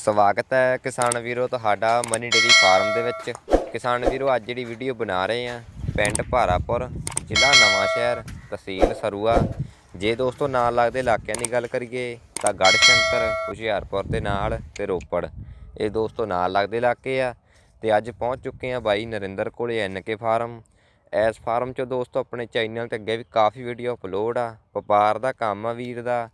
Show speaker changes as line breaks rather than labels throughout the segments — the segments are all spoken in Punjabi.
ਸਵਾਗਤ ਹੈ ਕਿਸਾਨ ਵੀਰੋ ਤੁਹਾਡਾ ਮਨੀ ਡੇਰੀ ਫਾਰਮ ਦੇ ਵਿੱਚ। ਕਿਸਾਨ ਵੀਰੋ, ਅੱਜ ਜਿਹੜੀ ਵੀਡੀਓ ਬਣਾ ਰਹੇ ਆ ਪਿੰਡ ਭਾਰਾਪੁਰ, ਜ਼ਿਲ੍ਹਾ ਨਵਾਂ ਸ਼ਹਿਰ, ਤਹਿਸੀਲ ਸਰੂਆ। ਜੇ ਦੋਸਤੋ ਨਾਲ ਲੱਗਦੇ ਇਲਾਕਿਆਂ ਦੀ ਗੱਲ ਕਰੀਏ, ਤਾਂ ਗੜ੍ਹ ਸ਼ੰਕਰ ਹੁਸ਼ਿਆਰਪੁਰ ਦੇ ਨਾਲ ਤੇ ਰੋਪੜ। ਇਹ ਦੋਸਤੋ ਨਾਲ ਲੱਗਦੇ ਇਲਾਕੇ ਆ। ਤੇ ਅੱਜ ਪਹੁੰਚ ਚੁੱਕੇ ਆ ਬਾਈ ਨਰਿੰਦਰ ਕੋਲੇ ਐਨਕੇ ਫਾਰਮ ਐਸ ਫਾਰਮ 'ਚ ਦੋਸਤੋ ਆਪਣੇ ਚੈਨਲ ਤੇ ਅੱਗੇ ਵੀ ਕਾਫੀ ਵੀਡੀਓ ਅਪਲੋਡ ਆ। ਵਪਾਰ ਦਾ ਕੰਮ ਆ ਵੀਰ ਦਾ।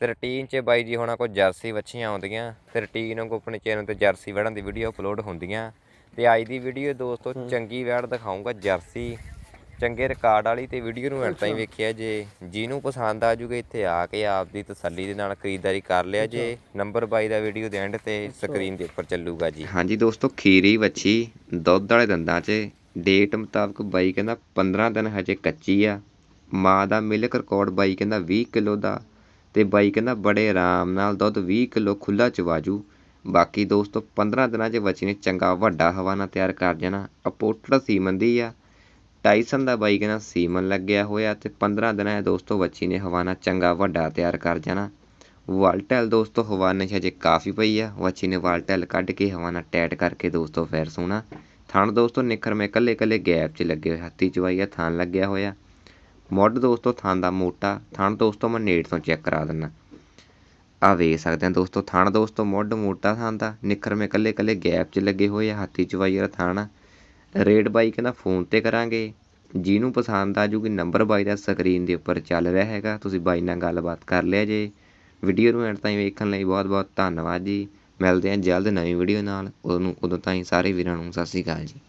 ਤੇ ਰੂਟੀਨ 'ਚ ਬਾਈ ਜੀ ਹੋਣਾ ਕੋਈ ਜਰਸੀ ਵੱਛੀਆਂ ਆਉਂਦੀਆਂ ਤੇ ਰੂਟੀਨ ਵਾਂਗੂ ਆਪਣੇ ਚੈਨਲ ਤੇ ਜਰਸੀ ਵੜਨ ਦੀ ਵੀਡੀਓ ਅਪਲੋਡ ਹੁੰਦੀਆਂ। ਤੇ ਅੱਜ ਦੀ ਵੀਡੀਓ ਦੋਸਤੋ ਚੰਗੀ ਵੈੜ ਦਿਖਾਉਂਗਾ ਜਰਸੀ ਚੰਗੇ ਰਿਕਾਰਡ ਵਾਲੀ ਤੇ ਵੀਡੀਓ ਨੂੰ ਐਂਡ ਤਾਈਂ ਵੇਖਿਆ ਜੇ ਜਿਹਨੂੰ ਪਸੰਦ ਆ ਜੂਗਾ ਇੱਥੇ ਆ ਕੇ ਆਪ ਦੀ ਤਸੱਲੀ ਦੇ ਨਾਲ ਖਰੀਦਦਾਰੀ ਕਰ ਲਿਆ ਜੇ। ਨੰਬਰ ਬਾਈ ਦਾ ਵੀਡੀਓ ਦੇ ਐਂਡ ਤੇ ਸਕਰੀਨ ਦੇ ਉੱਪਰ ਚੱਲੂਗਾ ਜੀ। ਹਾਂਜੀ ਦੋਸਤੋ ਖੀਰੀ ਵੱਛੀ ਦੁੱਧ ਵਾਲੇ ਦੰਦਾਂ 'ਚ। ਡੇਟ ਮੁਤਾਬਕ ਬਾਈ ਕਹਿੰਦਾ 15 ਦਿਨ ਹਜੇ ਕੱਚੀ ਆ। ਮਾਂ ਦਾ ਮਿਲਕ ਰਿਕਾਰਡ ਬਾਈ ਕਹਿੰਦਾ 20 ਕਿਲੋ ਦਾ। ਅਤੇ ਬਾਈ ਕਹਿੰਦਾ, ਬੜੇ ਆਰਾਮ ਨਾਲ ਦੁੱਧ ਵੀਹ ਕਿਲੋ ਖੁੱਲਾ ਚਵਾਜੂ ਬਾਕੀ ਦੋਸਤੋ 15 ਦਿਨਾਂ 'ਚ ਬੱਚੀ ਨੇ ਚੰਗਾ ਵੱਡਾ ਹਵਾਨਾ ਤਿਆਰ ਕਰ ਜਾਣਾ। ਅਪੋਟਰ ਸੀਮਨ ਦੀ ਆ। ਟਾਈਸਨ ਦਾ ਬਾਈ ਕਹਿੰਦਾ, ਸੀਮਨ ਲੱਗਿਆ ਹੋਇਆ ਤੇ 15 ਦਿਨਾਂ 'ਚ ਦੋਸਤੋ ਬੱਚੀ ਨੇ ਹਵਾਨਾ ਚੰਗਾ ਵੱਡਾ ਤਿਆਰ ਕਰ ਜਾਣਾ। ਵਾਲਟੈਲ ਦੋਸਤੋ ਹਵਾਨੇ 'ਚ ਹਜੇ ਕਾਫੀ ਪਈ ਆ। ਬੱਚੀ ਨੇ ਵਾਲਟੈਲ ਕੱਢ ਕੇ ਹਵਾਨਾ ਟੈਟ ਕਰਕੇ ਦੋਸਤੋ ਫੇਰ ਸੋਣਾ। ਥਣ ਦੋਸਤੋ, ਨਿੱਖਰ ਮੈਂ ਕੱਲੇ ਕੱਲੇ ਗੈਪ 'ਚ ਲੱਗੇ ਹੋਏ, ਹੱਥੀ ਚਵਾਈ ਆ, ਥਣ ਲੱਗਿਆ ਹੋਇਆ। ਮੁੱਢ ਦੋਸਤੋ ਥਣ ਦਾ ਮੋਟਾ, ਥਣ ਦੋਸਤੋ ਮੈਂ ਨੇੜ ਤੋਂ ਚੈੱਕ ਕਰਾ ਦਿੰਦਾ ਆ ਵੇਖ ਸਕਦੇ ਆ ਦੋਸਤੋ, ਥਣ ਦੋਸਤੋ ਮੁੱਢ ਮੋਟਾ ਥਣ ਦਾ, ਨਿੱਖਰ ਮੇ ਕੱਲੇ ਕੱਲੇ ਗੈਪ 'ਚ ਲੱਗੇ ਹੋਏ ਆ, ਹੱਥੀ ਚਵਾਈ ਵਾਲਾ ਥਣ ਰੇਟ ਬਾਈ ਕਹਿੰਦਾ ਫੋਨ ਤੇ ਕਰਾਂਗੇ। ਜਿਹਨੂੰ ਪਸੰਦ ਆ ਜੂਗੀ, ਨੰਬਰ ਬਾਈ ਦਾ ਸਕਰੀਨ ਦੇ ਉੱਪਰ ਚੱਲ ਰਿਹਾ ਹੈਗਾ। ਤੁਸੀਂ ਬਾਈ ਨਾਲ ਗੱਲਬਾਤ ਕਰ ਲਿਆ ਜੇ। ਵੀਡੀਓ ਨੂੰ ਐਂਡ ਤਾਈਂ ਵੇਖਣ ਲਈ ਬਹੁਤ ਬਹੁਤ ਧੰਨਵਾਦ ਜੀ। ਮਿਲਦੇ ਹਾਂ ਜਲਦ ਨਵੀਂ ਵੀਡੀਓ ਨਾਲ। ਉਦੋਂ ਉਦੋਂ ਤਾਈਂ ਸਾਰੇ ਵੀਰਾਂ ਨੂੰ ਸਤਿ ਸ਼੍ਰੀ ਅਕਾਲ ਜੀ।